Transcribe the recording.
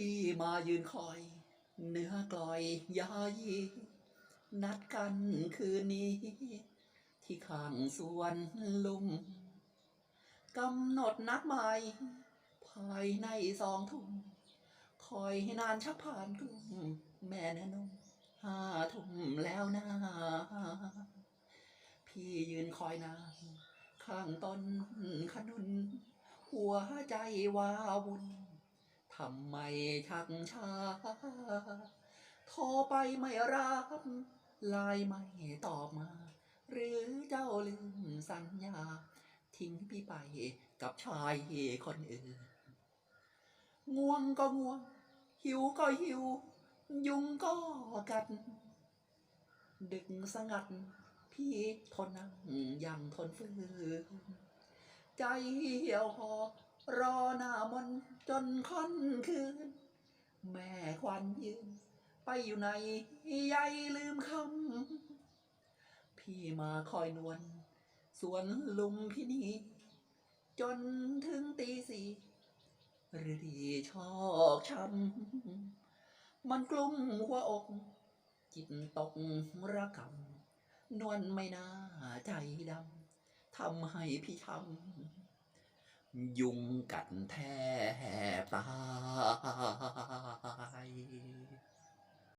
พี่มายืนคอย เนื้อกลอยยายีนัดกันคืนนี้ ที่ข้างสวนลุมกำหนดนัดหมาย ภายในสองทุ่มคอยให้นานชักผ่านกลุ่มแม่แน่นมห้าทุ่มแล้วนะพี่ยืนคอยนานข้างต้นขนุน หัวใจวาวุ่น ทำไมชักช้าโทรไปไม่รับไลน์ไม่ตอบมา หรือเจ้าลืมสัญญา ทิ้งพี่ไปกับชายคนอื่น ง่วงก็ง่วง หิวก็หิว ยุงก็กัด ดึกสงัด พี่ทนนั่งยังทนฝืนใจเหี่ยวหอบรอหน้ามน นค่อนคืน แม่ควันยืน ไปอยู่ในใยลืมคำ พี่มาคอยนวลสวนลุมพี่นี่จนถึงตีสี่หรือดีชอกช้ำมันกลุ้มหัวอก จิตตกระกำนวลไม่น่าใจดำทำให้พี่ช้ำ ยุงกัดแทบตาย